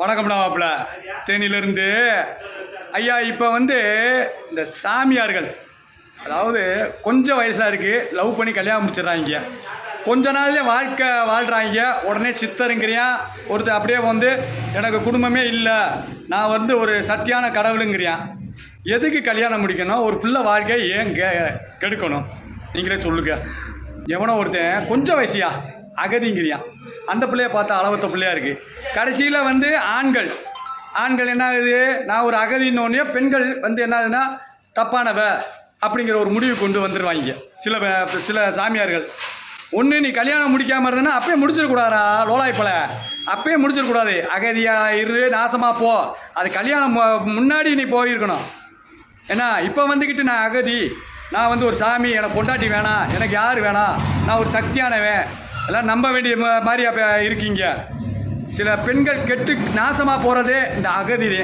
வணக்கம்டா மாப்பிள்ள தேனியிலிருந்து ஐயா இப்போ வந்து இந்த சாமியார்கள் அதாவது கொஞ்சம் வயசாக இருக்குது லவ் பண்ணி கல்யாணம் முடிச்சிடுறாங்க கொஞ்ச நாள்லேயே வாழ்க்கை வாழ்கிறாங்க உடனே சித்தருங்கிறியான் ஒருத்தர் அப்படியே வந்து எனக்கு குடும்பமே இல்லை நான் வந்து ஒரு சத்தியான கடவுளுங்கிறியான் எதுக்கு கல்யாணம் முடிக்கணும்? ஒரு பிள்ளை வாழ்க்கை ஏன் கெ கெடுக்கணும்? நீங்களே சொல்லுங்க. எவனோ ஒருத்தன் கொஞ்சம் வயசியா? அகதிங்கிறியான் அந்த பிள்ளைய பார்த்தா அளவத்த பிள்ளையா இருக்குது கடைசியில் வந்து ஆண்கள். ஆண்கள் என்ன ஆகுது நான் ஒரு அகதின்னொன்னே பெண்கள் வந்து என்ன ஆகுதுன்னா தப்பானவ அப்படிங்கிற ஒரு முடிவு கொண்டு வந்துடுவாங்க சில சில சாமியார்கள். ஒன்று நீ கல்யாணம் முடிக்காமல் இருந்தனா அப்பயே முடிச்சிடக்கூடாதா லோலாய்ப்பல அப்பயே முடிச்சிடக்கூடாது. அகதியாக இரு நாசமாக போ. அது கல்யாணம் முன்னாடி நீ போயிருக்கணும். ஏன்னா இப்போ வந்துக்கிட்டு நான் அகதி. நான் வந்து ஒரு சாமி எனக்கு பொண்டாட்டி வேணாம். எனக்கு யார் வேணாம்? நான் ஒரு சக்தியானவன். எல்லாம் நம்ப வேண்டிய மாதிரி அப்போ இருக்கீங்க. சில பெண்கள் கெட்டு நாசமாக போகிறதே இந்த அகதிதே